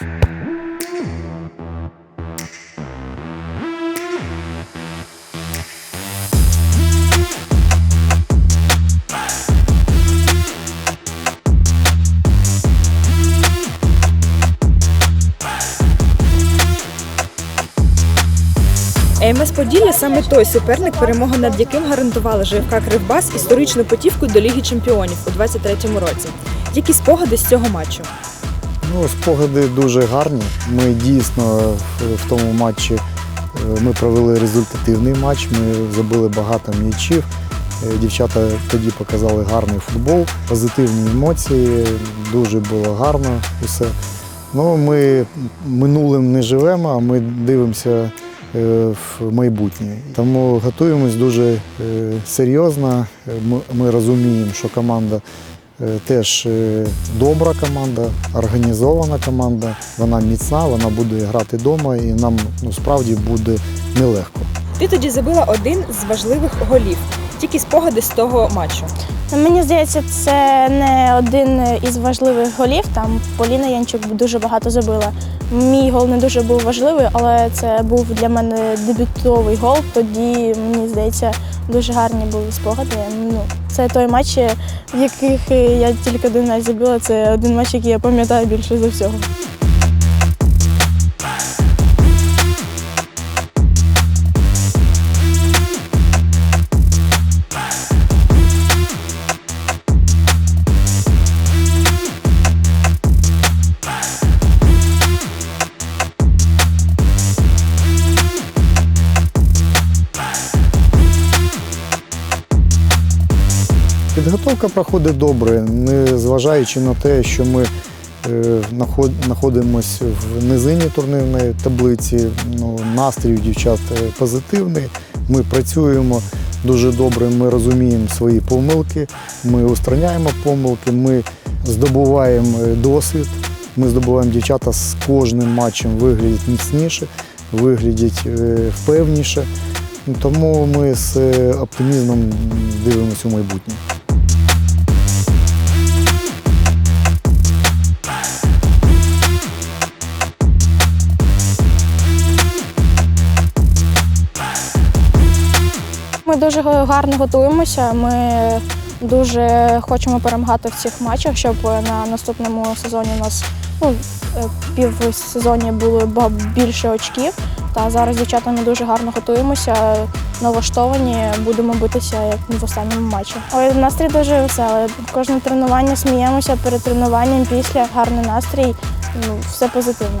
МС Поділля саме той суперник, перемога над яким гарантувала ЖФК Кривбас історичну путівку до Ліги Чемпіонів у 23-му році. Які спогади з цього матчу? Ну, спогади дуже гарні. Ми дійсно в- тому матчі е, ми провели результативний матч. Ми забили багато м'ячів. Е, Дівчата тоді показали гарний футбол, позитивні емоції, дуже було гарно усе. Ну, ми минулим не живемо, а ми дивимося е, в майбутнє. Тому готуємось дуже серйозно. Ми, розуміємо, що команда теж е, добра команда, організована команда. Вона міцна, вона буде грати вдома і нам ну, справді буде нелегко. Ти тоді забила один з важливих голів. Тільки спогади з того матчу. Мені здається, це не один із важливих голів. Там Поліна Янчук дуже багато забила. Мій гол не дуже був важливий, але це був для мене дебютовий гол. Тоді мені здається дуже гарні були спогади. Ну, це той матч, в яких я тільки один раз забила. Це один матч, який я пам'ятаю більше за всього. Підготовка проходить добре, не зважаючи на те, що ми е, знаходимося в низині турнірної таблиці. Ну, настрій у дівчат е, позитивний. Ми працюємо дуже добре, ми розуміємо свої помилки, ми устраняємо помилки, ми здобуваємо е, досвід. Ми здобуваємо дівчата з кожним матчем виглядять міцніше, виглядять впевніше. Тому ми з оптимізмом дивимося у майбутнє. Дуже гарно готуємося. Ми дуже хочемо перемагати в цих матчах, щоб на наступному сезоні у нас ну, е, півсезоні було більше очків. Та зараз дівчата ми дуже гарно готуємося, налаштовані, будемо битися як в останньому матчі. Але настрій дуже веселий. Кожне тренування сміємося перед тренуванням, після гарний настрій. Ну, все позитивно.